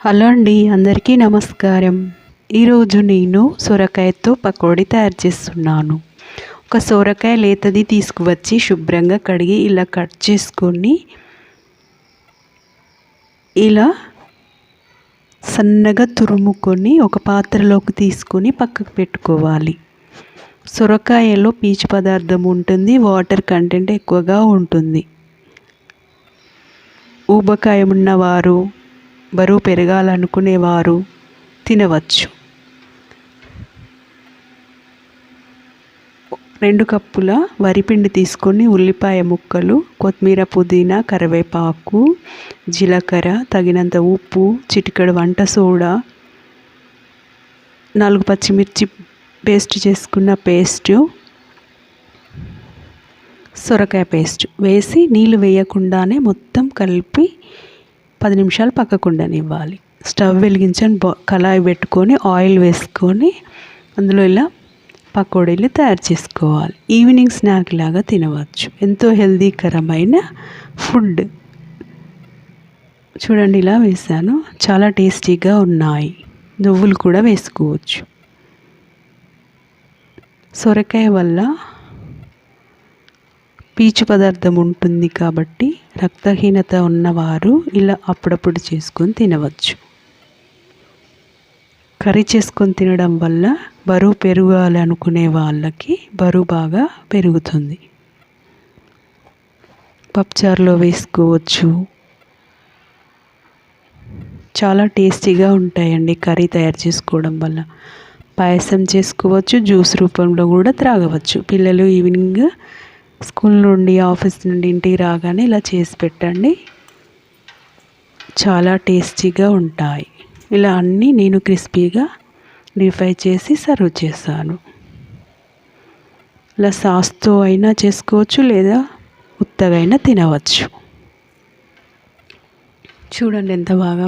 Hello అండి అందరికీ నమస్కారం. ఈరోజు నేను సొరకాయతో పకోడీ తయారు చేస్తున్నాను. ఒక సొరకాయ లేతది తీసుకువచ్చి శుభ్రంగా కడిగి ఇలా కట్ చేసుకొని ఇలా సన్నగా తురుముకొని ఒక పాత్రలోకి తీసుకొని పక్కకు పెట్టుకోవాలి. సొరకాయలో పీచు పదార్థం ఉంటుంది వాటర్ కంటెంట్ ఎక్కువగా ఉంటుంది. ఊబకాయం ఉన్నవారు బరువు పెరగాలనుకునేవారు తినవచ్చు. రెండు కప్పుల వరిపిండి తీసుకొని ఉల్లిపాయ ముక్కలు కొత్తిమీర పుదీనా కరివేపాకు జీలకర్ర తగినంత ఉప్పు చిటికెడు వంట సోడా నాలుగు పచ్చిమిర్చి పేస్ట్ చేసుకున్న పేస్టు సొరకాయ పేస్ట్ వేసి నీళ్ళు వేయకుండానే మొత్తం కలిపి పది నిమిషాలు పక్కకుండనివ్వాలి స్టవ్ వెలిగించని కళాయి పెట్టుకొని ఆయిల్ వేసుకొని అందులో ఇలా పకోడీలు తయారు చేసుకోవాలి. ఈవినింగ్ స్నాక్ లాగా తినవచ్చు. ఎంతో హెల్దీకరమైన ఫుడ్. చూడండి ఇలా వేసాను చాలా టేస్టీగా ఉన్నాయి. నువ్వులు కూడా వేసుకోవచ్చు. సొరకాయ వల్ల పీచు పదార్థం ఉంటుంది కాబట్టి రక్తహీనత ఉన్నవారు ఇలా అప్పుడప్పుడు చేసుకొని తినవచ్చు. కర్రీ చేసుకొని తినడం వల్ల బరువు పెరగాలనుకునే వాళ్ళకి బరువు బాగా పెరుగుతుంది. పప్పుచారులో వేసుకోవచ్చు. చాలా టేస్టీగా ఉంటాయండి కర్రీ తయారు చేసుకోవడం వల్ల. పాయసం చేసుకోవచ్చు జ్యూస్ రూపంలో కూడా త్రాగవచ్చు. పిల్లలు ఈవినింగ్ స్కూల్ నుండి ఆఫీస్ నుండి ఇంటికి రాగానే ఇలా చేసి పెట్టండి. చాలా టేస్టీగా ఉంటాయి. ఇలా అన్నీ నేను క్రిస్పీగా డీఫ్రై చేసి సర్వ్ చేశాను. ఇలా సాస్తో అయినా చేసుకోవచ్చు లేదా ఉత్తగైనా తినవచ్చు. చూడండి ఎంత బాగా